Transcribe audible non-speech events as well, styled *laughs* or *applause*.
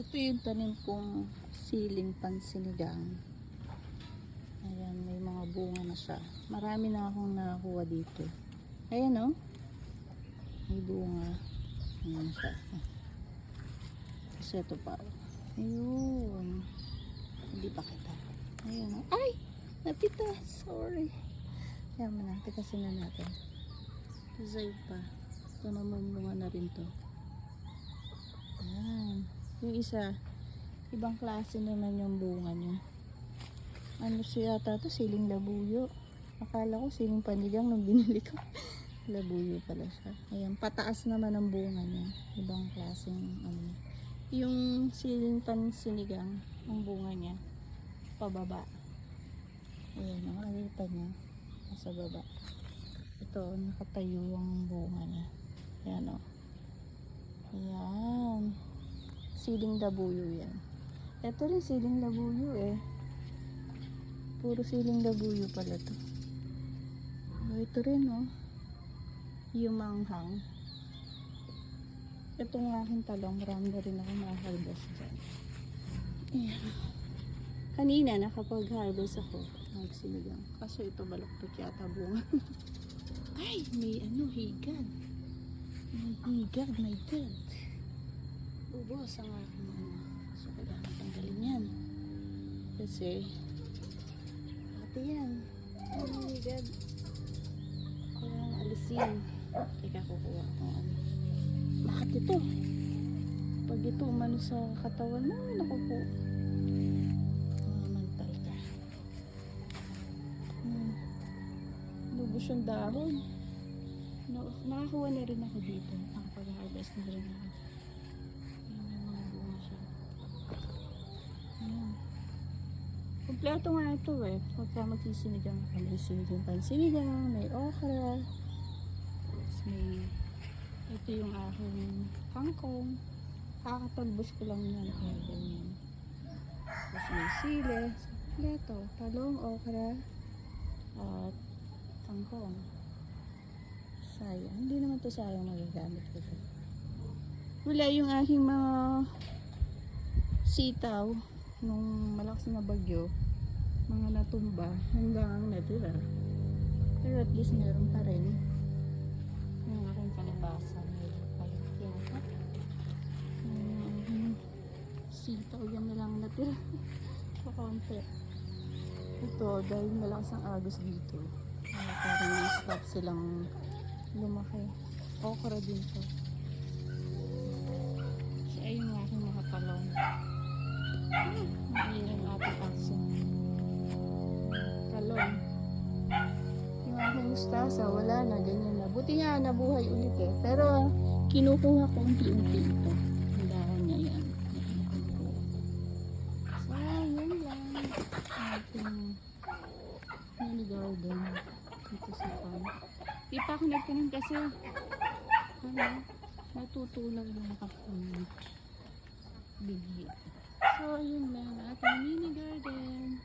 Ito yung tanim kong siling pansinigang. Ayan, may mga bunga na siya. Marami na akong nakakuha dito. Ayan o. May bunga. Ayan siya. Kasi ito pa. Ayun. Hindi pa kita. Ayun o. Ay! Napita. Sorry. Ayan mo na. Tikasin na natin. Zay pa. Ito namumunga na rin to. Ayan. Yung isa, ibang klase naman yung bunga niya. Ano siya yata to? Siling labuyo. Akala ko siling panigang nung binili ko. *laughs* labuyo pala siya. Ayan, pataas naman ang bunga niya. Ibang klaseng ano. Yung siling pansinigang, ang bunga niya, pababa. Ayan, nakakita niya. Nasa baba. Ito, nakatayo ang bunga niya. Ayan o. Ayan. Siling labuyo yan. Ito rin siling labuyo eh. Puro siling labuyo pala to. Oh, ito rin oh. Yung manghang. Itong aking talong, marami na rin ako nakaharvest dyan. Ayan. Kanina nakapag-harvest ako. Nagsinigang. Kaso ito balaktot yata bunga. *laughs* Ay, may ano, higad. May higad, my God. Ubos ang aking ano. So, kailangan tanggalin yan. Kasi, ate yan. Oh my God. Kailangan alisin. Teka, kukuha ko ano. Bakit ito? Pag ito umano sa katawan mo, naku po. Mamantal ka. Hmm. Lubos yung dahon. No, nakakuha na rin ako dito. Nakapag-harvest na rin ako. Kompleto nga ito eh. Magsisinigang ka, may sinigang pansinigang, may okra. Tapos may, ito yung aking kangkong. Kakatalbos ko lang yan. Ganyan. Tapos may sile. Kompleto. Talong, okra, at kangkong. Sayang. Hindi naman to sayang magagamit ko. Wala yung aking mga sitaw nung malakas na bagyo. Mga natumba hanggang ang natira. Pero at least meron pa rin. Yung aking kalabasa. Medyo payat yata. Aking sitaw yan na lang natira. *laughs* Pakonti. Ito dahil malakas ang agos dito. Kaya parang stop silang lumaki. Okra din to. So, ayun yung aking mga talong. Mustasa, wala na, ganyan na. Buti nga, nabuhay ulit eh. Pero, kinukuha ko unti-unti ito. Ang dahon niya yan. So, yun lang. Ating mini garden dito sa farm. Di pa ako kasi ano, natutulang lang ako ng bighi. So, yun lang. Ating mini garden.